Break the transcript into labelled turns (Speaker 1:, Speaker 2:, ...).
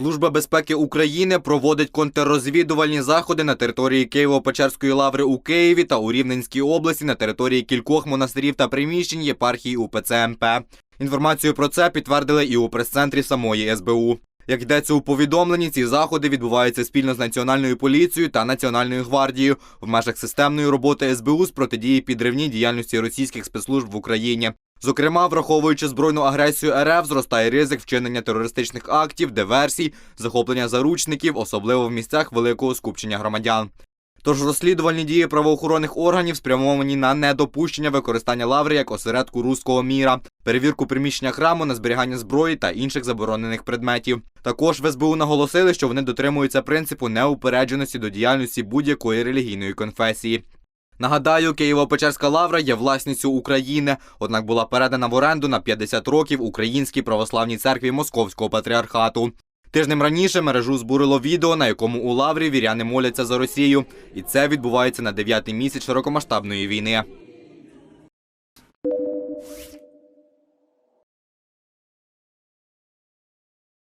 Speaker 1: Служба безпеки України проводить контррозвідувальні заходи на території Києво-Печерської лаври у Києві та у Рівненській області на території кількох монастирів та приміщень єпархії УПЦ МП. Інформацію про це підтвердили і у прес-центрі самої СБУ. Як йдеться у повідомленні, ці заходи відбуваються спільно з Національною поліцією та Національною гвардією в межах системної роботи СБУ з протидії підривній діяльності російських спецслужб в Україні. Зокрема, враховуючи збройну агресію РФ, зростає ризик вчинення терористичних актів, диверсій, захоплення заручників, особливо в місцях великого скупчення громадян. Тож розслідувальні дії правоохоронних органів спрямовані на недопущення використання лаври як осередку руського міра, перевірку приміщення храму на зберігання зброї та інших заборонених предметів. Також в СБУ наголосили, що вони дотримуються принципу неупередженості до діяльності будь-якої релігійної конфесії. Нагадаю, Києво-Печерська лавра є власністю України, однак була передана в оренду на 50 років Українській православній церкві Московського патріархату. Тижнем раніше мережу збурило відео, на якому у лаврі віряни моляться за Росію, і це відбувається на дев'ятий місяць широкомасштабної війни.